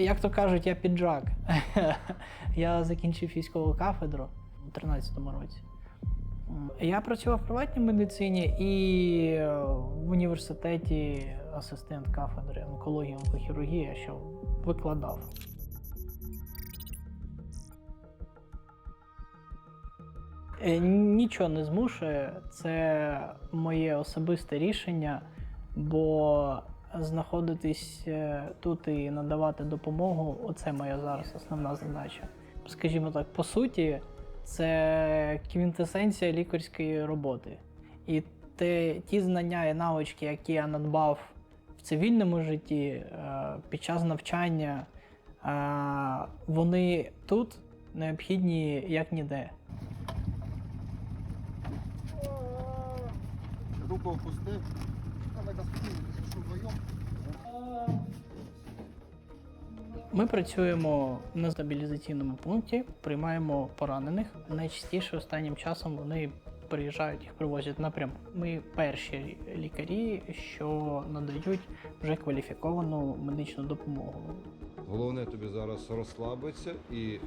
Як то кажуть, я піджак. я закінчив військову кафедру у 13-му році. Я працював в приватній медицині і е, в університеті асистент кафедри онкології онкохірургії, я що викладав. Е, Нічого не змушує, це моє особисте рішення, бо знаходитись е, тут і надавати допомогу оце моя зараз основна задача. Скажімо так, по суті, це квінтесенція лікарської роботи. І те, ті знання і навички, які я надбав в цивільному житті е, під час навчання, е, вони тут необхідні як ніде. Руку опустив. Давай Ми працюємо на стабілізаційному пункті, приймаємо поранених. Найчастіше останнім часом вони приїжджають, їх привозять напряму. Ми перші лікарі, що надають вже кваліфіковану медичну допомогу. Головне тобі зараз розслабитися і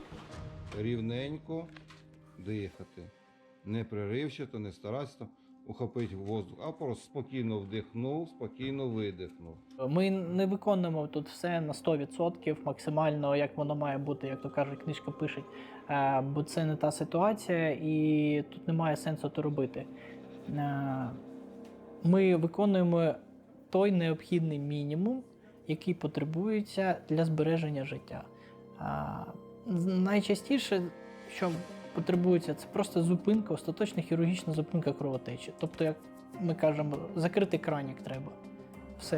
рівненько дихати. Не приривчато, не старатися ухопити воздух, а просто спокійно вдихнув, спокійно видихнув. Ми не виконуємо тут все на 100% максимально, як воно має бути, як то кажуть, книжка пишуть. Е, Бо це не та ситуація, і тут немає сенсу то робити. Е, Ми виконуємо той необхідний мінімум, який потребується для збереження життя. Е, Найчастіше, що потребується, це просто зупинка, остаточна хірургічна зупинка кровотечі. Тобто, як ми кажемо, закрити кранік треба. Все.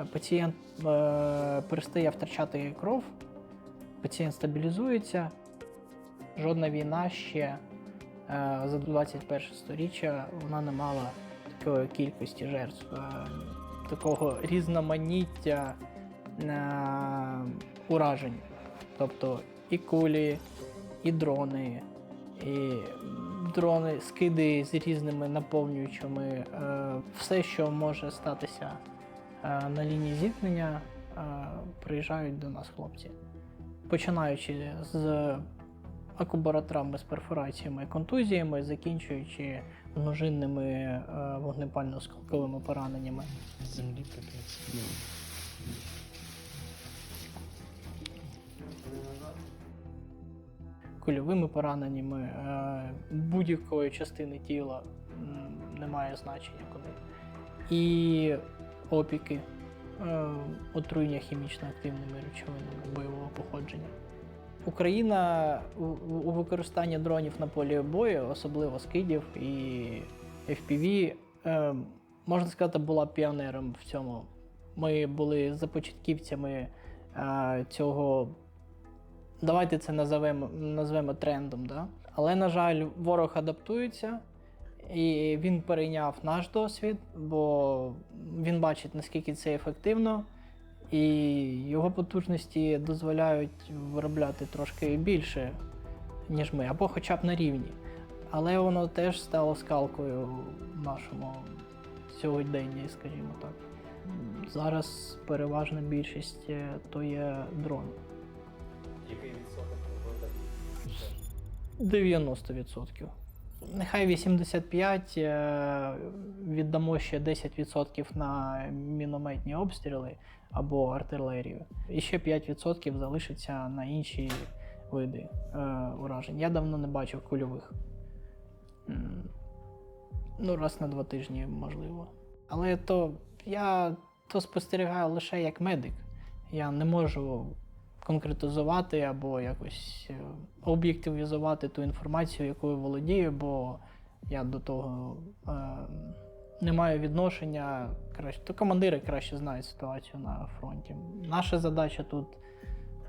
Е, Пацієнт е, перестає втрачати кров, пацієнт стабілізується. Жодна війна ще е, за 21 сторіччя вона не мала такої кількості жертв, е, такого різноманіття е, уражень. Тобто і кулі, і дрони, і дрони, скиди з різними наповнюючими, е, все, що може статися е, на лінії зіткнення, е, приїжджають до нас хлопці. Починаючи з акубаратрами з перфораціями і контузіями, закінчуючи множинними вогнепально-скалковими пораненнями. землі капець. Кульовими пораненнями е, будь-якої частини тіла м, немає значення куди. І опіки, е, отруєння хімічно активними речовинами бойового походження. Україна у, використанні дронів на полі бою, особливо скидів і FPV, е, можна сказати, була піонером в цьому. Ми були започатківцями цього Давайте це називемо, назвемо трендом. Да? Але, на жаль, ворог адаптується, і він перейняв наш досвід, бо він бачить, наскільки це ефективно, і його потужності дозволяють виробляти трошки більше, ніж ми, або хоча б на рівні. Але воно теж стало скалкою в нашому сьогоденні, скажімо так. Зараз переважна більшість е, то є дрон. Який відсоток випадків? 90%. Нехай 85, е, віддамо ще 10% на мінометні обстріли або артилерію. І ще 5% залишиться на інші види е, уражень. Я давно не бачив кульових. Ну, раз на два тижні, можливо. Але то я то спостерігаю лише як медик. Я не можу конкретизувати або якось е, об'єктивізувати ту інформацію, якою володію, бо я до того е, не маю відношення. Краще, то командири краще знають ситуацію на фронті. Наша задача тут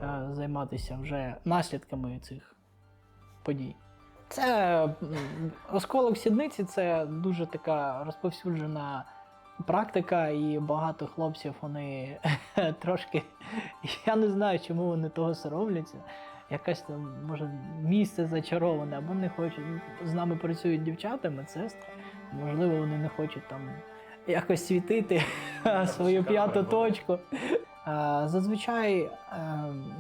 е, займатися вже наслідками цих подій. Це осколок сідниці це дуже така розповсюджена практика, і багато хлопців вони трошки. Я не знаю, чому вони того соромляться. Якась там, може, місце зачароване, або не хочуть. З нами працюють дівчата, медсестри. Можливо, вони не хочуть там якось світити свою п'яту точку. Зазвичай е,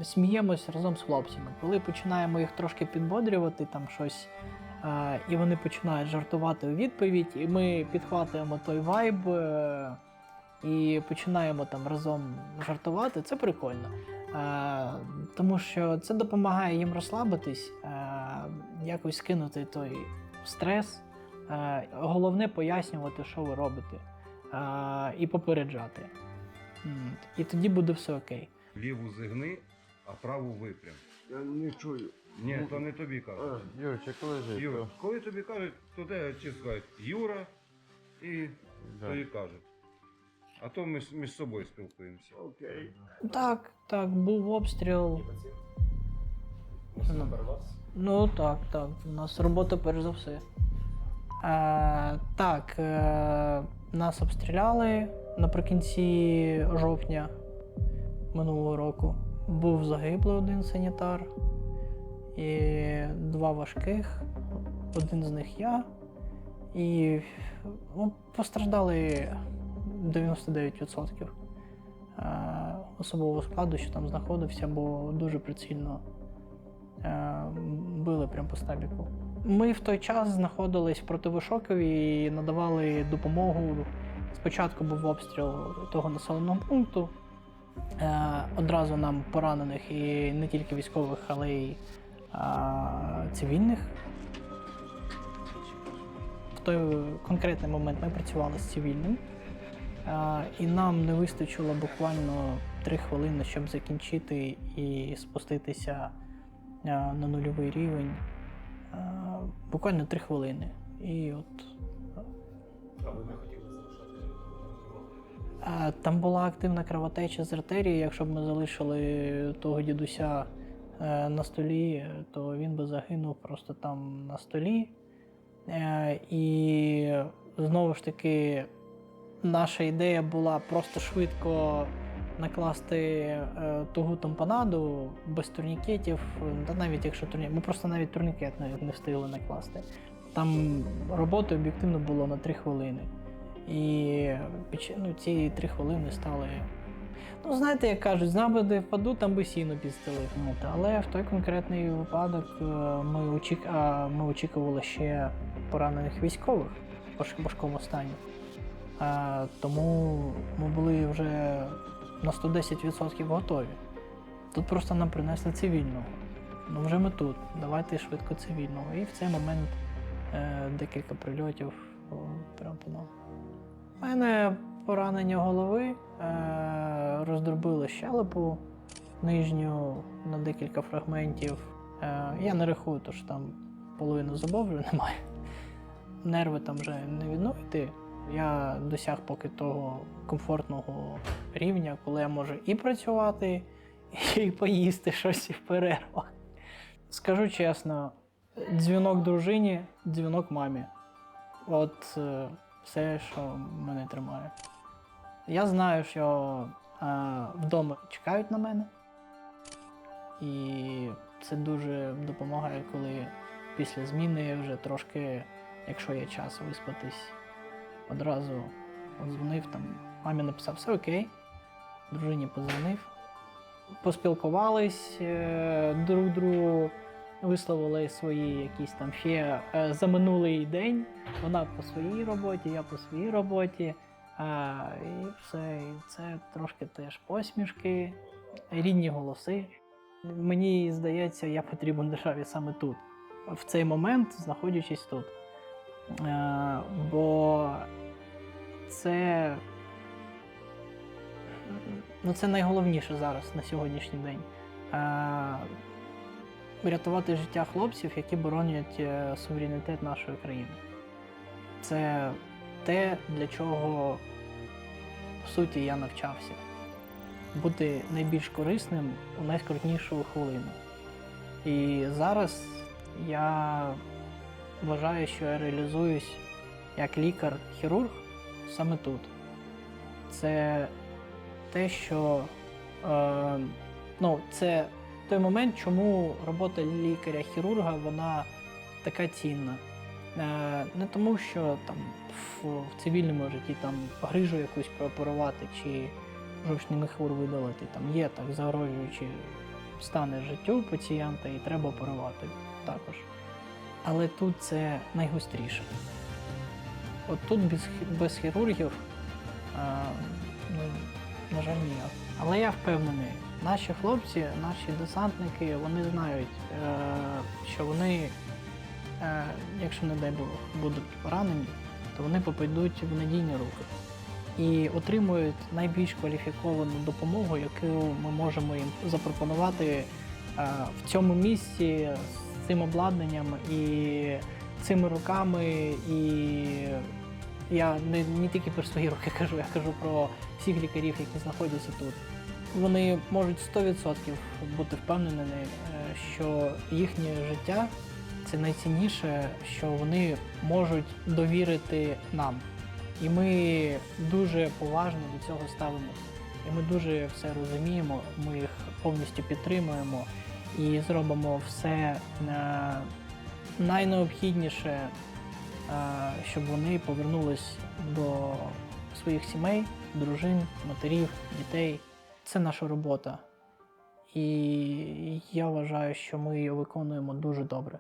сміємось разом з хлопцями. Коли починаємо їх трошки підбодрювати, там щось, і вони починають жартувати у відповідь, і ми підхватуємо той вайб е, і починаємо там разом жартувати, це прикольно. Е, Тому що це допомагає їм розслабитись, е, якось скинути той стрес. Головне пояснювати, що ви робите, і попереджати. І тоді буде все окей. Ліву зигни, а праву випрям. Я не чую. Ні, то не тобі кажуть. Юрчик, лежи. Юра, коли тобі кажуть, то де чи скажуть Юра і Да. тобі кажуть. А то ми ж між собою спілкуємося. Окей. Так, так, був обстріл. Ну так, так. У нас робота перш за все. Е, так, е, нас обстріляли наприкінці жовтня минулого року. Був загиблий один санітар і два важких. Один з них я. І ну, постраждали 99% е, особового складу, що там знаходився, бо дуже прицільно е, били прямо по стабіку. Ми в той час знаходились в противошоковій і надавали допомогу. Спочатку був обстріл того населеного пункту. Е, одразу нам поранених і не тільки військових, але й цивільних. В той конкретний момент ми працювали з цивільним, і нам не вистачило буквально три хвилини, щоб закінчити і спуститися на нульовий рівень. Буквально три хвилини. І от А ви не хотіли залишати Там була активна кровотеча з артерії. Якщо б ми залишили того дідуся на столі, то він би загинув просто там на столі. Е, І знову ж таки, наша ідея була просто швидко накласти е, тугу тампонаду без турнікетів. Та навіть якщо турнікет, ми просто навіть турнікет навіть не встигли накласти. Там роботи об'єктивно було на 3 хвилини. І ну, ці три хвилини стали. Ну, знаєте, як кажуть, знав би впаду, там би сіно підстелив. Але в той конкретний випадок е, ми, очік... ми очікували ще поранених військових в важкому стані. Тому ми були вже на 110% готові. Тут просто нам принесли цивільного. Ну вже ми тут. Давайте швидко цивільного. І в цей момент е, декілька прильотів прямо по нам. У мене поранення голови, е, роздробило щелепу нижню на декілька фрагментів. Е, я не рахую, то що там половину зубов вже немає. Нерви там вже не відновити. Я досяг поки того комфортного рівня, коли я можу і працювати, і поїсти щось в перервах. Скажу чесно, дзвінок дружині, дзвінок мамі. От е, все, що мене тримає. Я знаю, що е, вдома чекають на мене. І це дуже допомагає, коли після зміни вже трошки, якщо є час виспатись, одразу дзвонив там. Мамі написав, все окей. Дружині позвонив. Поспілкувались е, друг другу, висловили свої якісь там ще е, за минулий день. Вона по своїй роботі, я по своїй роботі. А, і все, і це трошки теж посмішки, рідні голоси. Мені здається, я потрібен державі саме тут, в цей момент, знаходячись тут. Е, бо це, ну, це найголовніше зараз на сьогоднішній день. Е, Врятувати життя хлопців, які боронять е, суверенітет нашої країни. Це те, для чого в суті я навчався. Бути найбільш корисним у найскрутнішу хвилину. І зараз я вважаю, що я реалізуюсь як лікар-хірург саме тут. Це те, що е, ну, це той момент, чому робота лікаря-хірурга вона така цінна. Е, Не тому, що там в, цивільному житті там грижу якусь прооперувати чи жовчний міхур видалити. Там є так загрожуючі стани життю пацієнта і треба оперувати також. Але тут це найгостріше. От тут без, без хірургів, а, ну, на жаль, ніяк. Але я впевнений, наші хлопці, наші десантники, вони знають, е, що вони, е, якщо не дай Бог, будуть поранені, то вони попадуть в надійні руки і отримують найбільш кваліфіковану допомогу, яку ми можемо їм запропонувати е, в цьому місці з цим обладнанням і цими руками. І я не, не тільки про свої руки кажу, я кажу про всіх лікарів, які знаходяться тут. Вони можуть 100% бути впевнені, е, що їхнє життя це найцінніше, що вони можуть довірити нам. І ми дуже поважно до цього ставимося. І ми дуже все розуміємо, ми їх повністю підтримуємо і зробимо все е, найнеобхідніше, е, щоб вони повернулись до своїх сімей, дружин, матерів, дітей. Це наша робота. І я вважаю, що ми її виконуємо дуже добре.